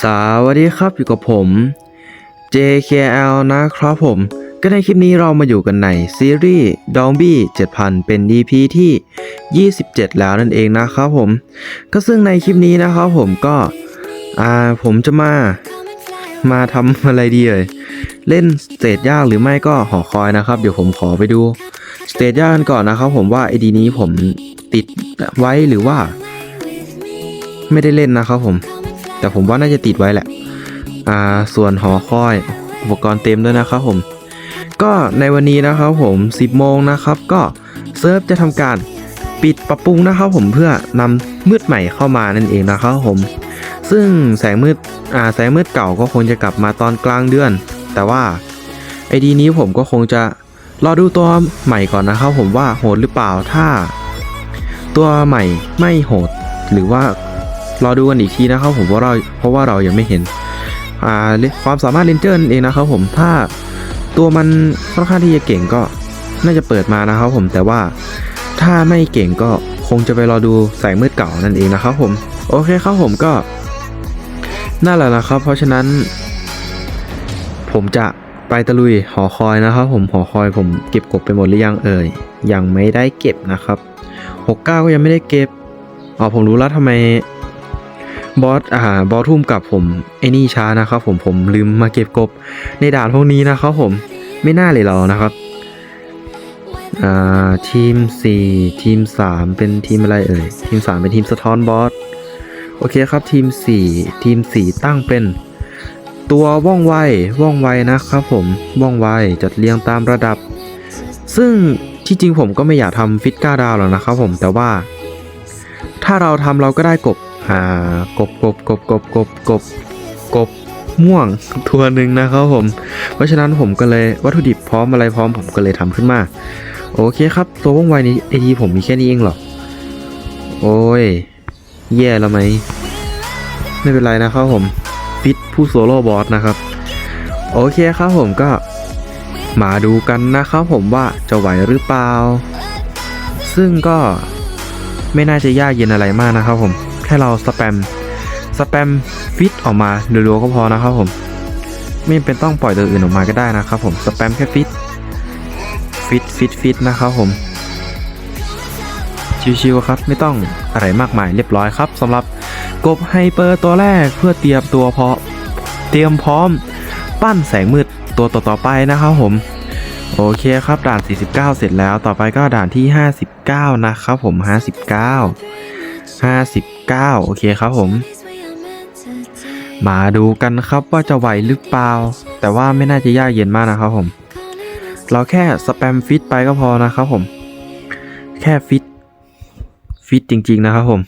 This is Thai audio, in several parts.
สวัสดีครับอยู่กับผม JKL นะครับผม ก็ในคลิปนี้เรามาอยู่กันในซีรีส์ d o m b i 7000 เป็น EP ที่ 27 แล้วนั่นเองนะครับผม ก็ซึ่งในคลิปนี้นะครับผมก็อ่าผมจะมามาทำอะไรดีเอ่ยเล่นสเตจยากหรือไม่ก็หอคอยนะครับ เดี๋ยวผมขอไปดูสเตจยากกันก่อนนะครับผมว่าไอดีนี้ผมติดไว้หรือว่า ไม่ได้เล่นนะครับผม แต่ผมว่าน่าจะติดไว้แหละ อ่า ส่วนหอคอย อุปกรณ์เต็มด้วยนะครับผม ก็ในวันนี้นะครับผม 10 โมงนะครับ ก็เซิร์ฟจะทำการปิดปรับปรุงนะครับผมเพื่อนำมืดใหม่เข้ามานั่นเองนะครับผม ซึ่งแสงมืด อ่า แสงมืดเก่าก็คงจะกลับมาตอนกลางเดือน แต่ว่าไอดีนี้ผมก็คงจะรอดูตัวใหม่ก่อนนะครับผมว่าโหดหรือเปล่าถ้า ตัวใหม่ไม่โหดหรือว่า รอดูกันอีกทีนะครับผมเพราะเราเพราะว่าเรายังไม่เห็นอ่าความสามารถเลนเจอร์นเองนะครับผมถ้าตัวมันค่อนข้างที่จะเก่งก็น่าจะเปิดมานะครับผมแต่ว่าถ้าไม่เก่งก็คงจะไปรอดูแสงมืดเก่านั่นเองนะครับผมโอเคครับผมก็นั่นแหละนะครับ เพราะฉะนั้น ผมจะไปตะลุยหอคอยนะครับ ผมหอคอยผมเก็บกบไปหมดหรือยังเอ่ยยังไม่ได้เก็บนะครับ 69 ก็ยังไม่ได้เก็บอ๋อผมรู้แล้วทำไม บอสอ่าบอสทุ่มกับผมไอ้นี่ช้านะครับผมผมลืมมาเก็บกบในด่านพวกนี้นะครับผมไม่น่าเลยเรานะครับอ่าทีม 4 ทีม 3 เป็นทีมอะไรเอ่ยทีม 3 เป็นทีมสะท้อนบอสโอเคครับทีม 4 ทีม 4 ตั้งเป็น ตัวว่องไวว่องไวนะครับผมว่องไวจัดเรียงตามระดับ ซึ่งที่จริงผมก็ไม่อยากทำฟิตก้าดาวหรอกนะครับผมแต่ว่า ถ้าเราทำเราก็ได้กบ อ่ากบกบกบกบกบกบกบม่วงตัวหนึ่งนะครับผม เพราะฉะนั้นผมก็เลยวัตถุดิบพร้อมอะไรพร้อมผมก็เลยทำขึ้นมา โอเคครับ ตัวว่องไวนี้ไอทีผมมีแค่นี้เองเหรอ โอ้ย แย่แล้วไหม ไม่เป็นไรนะครับผมฟิตผู้โซโล่บอสนะครับ โอเคครับผมก็มาดูกันนะครับผมว่าจะไหวหรือเปล่า ซึ่งก็ไม่น่าจะยากเย็นอะไรมากนะครับผม แค่เราสแปมสแปมฟิตออกมารัวๆก็พอนะครับผมไม่เป็นต้องปล่อยตัวอื่นออกมาก็ได้นะครับผมสแปมแค่ฟิตฟิตฟิตฟิตนะครับผมชิวๆครับไม่ต้องอะไรมากมายเรียบร้อยครับสำหรับกบไฮเปอร์ตัวแรกเพื่อเตรียมตัวพอเตรียมพร้อมปั้นแสงมืดตัวต่อๆไปนะครับผมโอเคครับด่าน 49 เสร็จแล้วต่อไปก็ด่านที่ 59 นะครับผม 59 59 โอเคครับผม มาดูกันครับว่าจะไหวหรือเปล่า แต่ว่าไม่น่าจะยากเย็นมากนะครับผม เราแค่สแปมฟิตไปก็พอนะครับผม แค่ฟิตฟิตจริง ๆ นะครับผม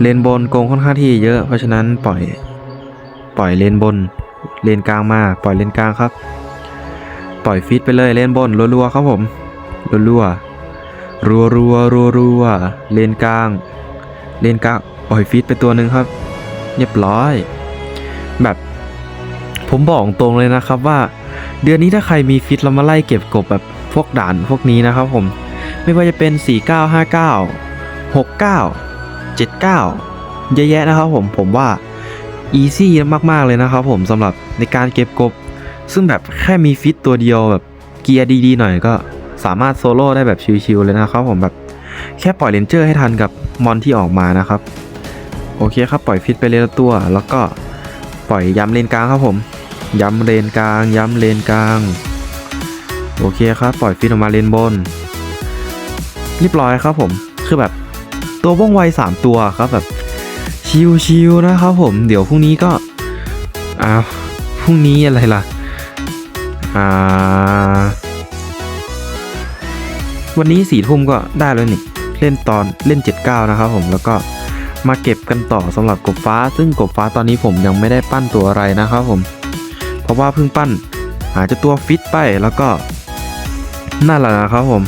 เลนบนโกงค่อนข้างที่เยอะ เพราะฉะนั้นปล่อยปล่อยเลนบน เลนกลางมา ปล่อยเลนกลางครับ ปล่อยฟิตไปเลยเลนบนรัวๆครับผมรัวๆ รัวรัวรัวรัวๆเลนกลาง เลนกลางปล่อยฟิตไปตัวหนึ่งครับ เรียบร้อย แบบ ผมบอกตรงเลยนะครับว่า เดือนนี้ถ้าใครมีฟิตเรามาไล่เก็บกบแบบพวกด่านพวกนี้นะครับผม ไม่ว่าจะเป็น 4959 69 79 เยอะแยะนะครับผมผมว่าอีซี่มากๆเลยนะครับผมสำหรับในการเก็บกบ ซึ่งแบบแค่มีฟิตตัวเดียวแบบเกียร์ดีๆหน่อยก็ สามารถโซโล่ได้แบบชิวๆเลยนะครับผมแบบแค่ปล่อยเลนเจอร์ให้ทันกับมอนที่ออกมานะครับ โอเคครับปล่อยฟิตไปเลยละตัว แล้วก็ปล่อยย้ำเลนกลางครับผม ย้ำเลนกลาง ย้ำเลนกลาง โอเคครับปล่อยฟิตออกมาเลนบน เรียบร้อยครับผมคือแบบตัวว่องไวสามตัวครับแบบชิวๆนะครับผม เดี๋ยวพรุ่งนี้ก็อ้าวพรุ่งนี้อะไรล่ะอ่า วันนี้สี่ทุ่มก็ได้แล้วนี่ เล่นตอนเล่น 79 นะครับผมแล้วก็มาเก็บกันต่อสำหรับกบฟ้า ซึ่งกบฟ้าตอนนี้ผมยังไม่ได้ปั้นตัวอะไรนะครับผม เพราะว่าเพิ่งปั้นอาจจะตัวฟิตไปแล้วก็นั่นแหละนะครับผม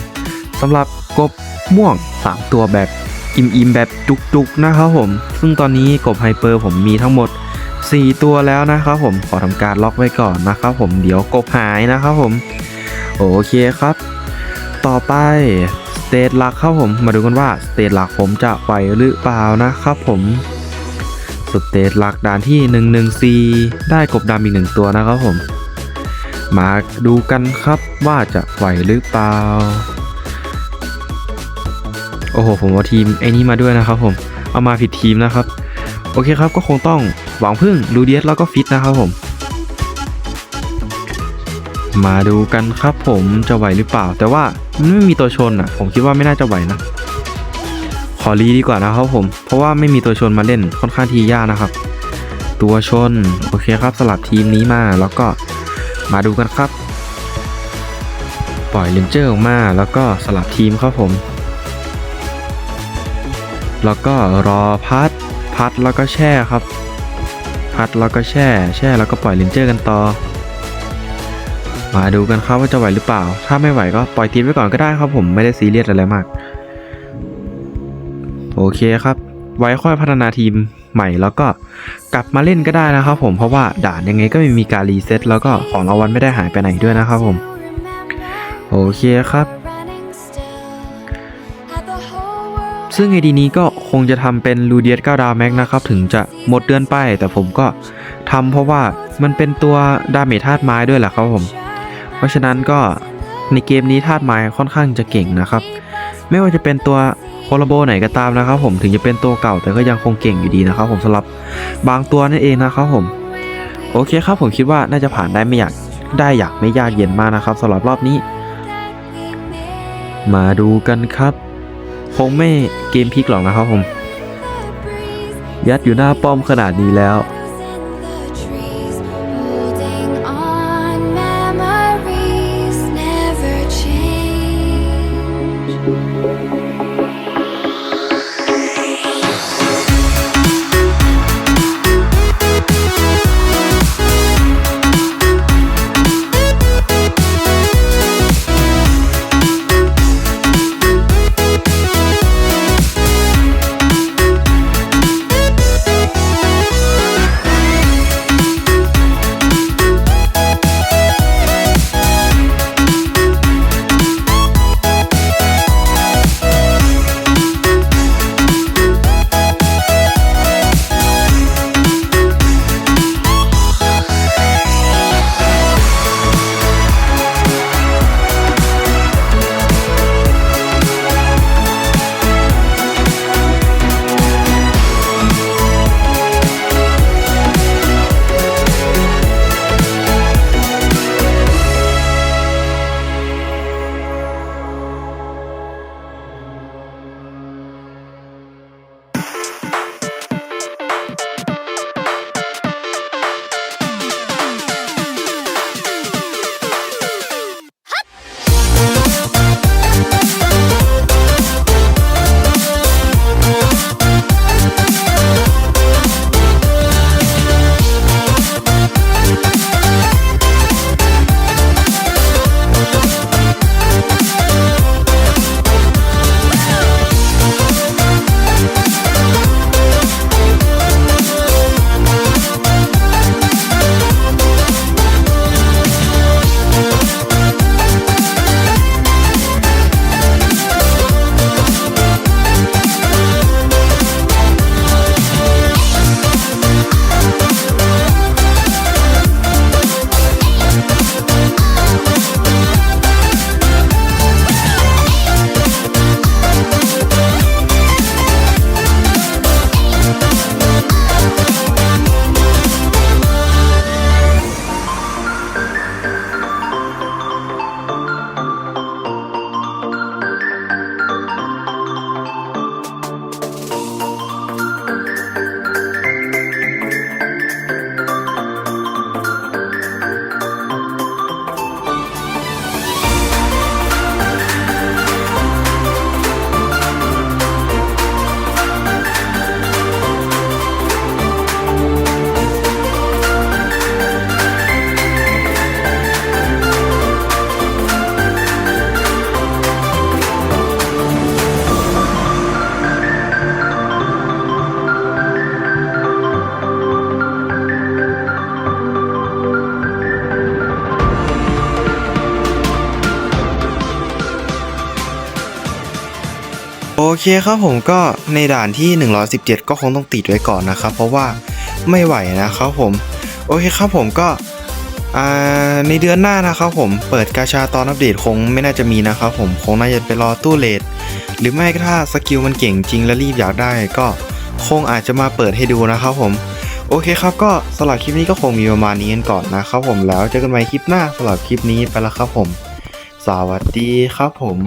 สำหรับกบม่วง 3 ตัวแบบอิ่มๆแบบจุกๆนะครับผม ซึ่งตอนนี้กบไฮเปอร์ผมมีทั้งหมด 4 ตัวแล้วนะครับผมขอทำการล็อกไว้ก่อนนะครับผมเดี๋ยวกบหายนะครับผม โอเคครับ ต่อไปสเตจหลักครับผม มาดูกันว่าสเตจหลักผมจะไหวหรือเปล่านะครับผมสเตจหลักด่านที่ 114 ได้กบดำอีกหนึ่งตัวนะครับผม มาดูกันครับว่าจะไหวหรือเปล่า โอ้โห ผมเอาทีมไอ้นี้มาด้วยนะครับผม เอามาผิดทีมนะครับ โอเคครับก็คงต้องหวังพึ่งลูเดียสแล้วก็ฟิตนะครับผม มาดูกันครับผมจะไหวหรือเปล่า แต่ว่าไม่มีตัวชนอะ ผมคิดว่าไม่น่าจะไหวนะ ขอรีดีกว่านะครับผม เพราะว่าไม่มีตัวชนมาเล่นค่อนข้างทียากนะครับ ตัวชนโอเคครับสลับทีมนี้มาแล้วก็มาดูกันครับ ปล่อยเลนเจอร์ออกมาแล้วก็สลับทีมครับผม แล้วก็รอพัดพัดแล้วก็แช่ครับ พัดแล้วก็แช่ แช่แล้วก็ปล่อยเลนเจอร์กันต่อ มาดูกันครับว่าจะไหวหรือเปล่า ถ้าไม่ไหวก็ปล่อยทีมไว้ก่อนก็ได้ครับผมไม่ได้ซีเรียสอะไรมาก โอเคครับ ไว้ค่อยพัฒนาทีมใหม่แล้วก็กลับมาเล่นก็ได้นะครับผมเพราะว่าด่านยังไงก็ไม่มีการรีเซ็ตแล้วก็ของรางวัลไม่ได้หายไปไหนด้วยนะครับผม โอเคครับ ซึ่งไอดีนี้ก็คงจะทำเป็นลูเดียส9ดาวแม็กนะครับ ถึงจะหมดเดือนไปแต่ผมก็ทำเพราะว่ามันเป็นตัวดาเมจธาตุไม้ด้วยแหละครับผม ราะฉะนั้นก็ในเกมนี้ธาตุไม้ค่อนข้างจะเก่งนะครับ ไม่ว่าจะเป็นตัวโคลาโบไหนก็ตามนะครับ ผมถึงจะเป็นตัวเก่าแต่ก็ยังคงเก่งอยู่ดีนะครับ ผมสำหรับบางตัวนั่นเองนะครับผมโอเคครับผมคิดว่าน่าจะผ่านได้ไม่อยากได้อยากไม่ยากเย็นมากนะครับสำหรับรอบนี้ มาดูกันครับ คงไม่เกมพลิกหรอกนะครับผม ยัดอยู่หน้าป้อมขนาดนี้แล้ว เคครับผมก็ในด่านที่ 117 ก็คงต้องติดไว้ก่อนนะครับ เพราะว่าไม่ไหวนะครับผมโอเคครับผมก็ในเดือนหน้านะครับผมเปิดกาชาตอนอัปเดตคงไม่น่าจะมีนะครับผมคงน่าจะไปรอตู้เลทหรือไม่ก็ถ้าสกิลมันเก่งจริงและรีบอยากได้ ก็คงอาจจะมาเปิดให้ดูนะครับผมโอเคครับก็สำหรับคลิปนี้ก็คงมีประมาณนี้กันก่อนนะครับผมแล้วเจอกันใหม่คลิปหน้าสำหรับคลิปนี้ไปแล้วครับผม สวัสดีครับผม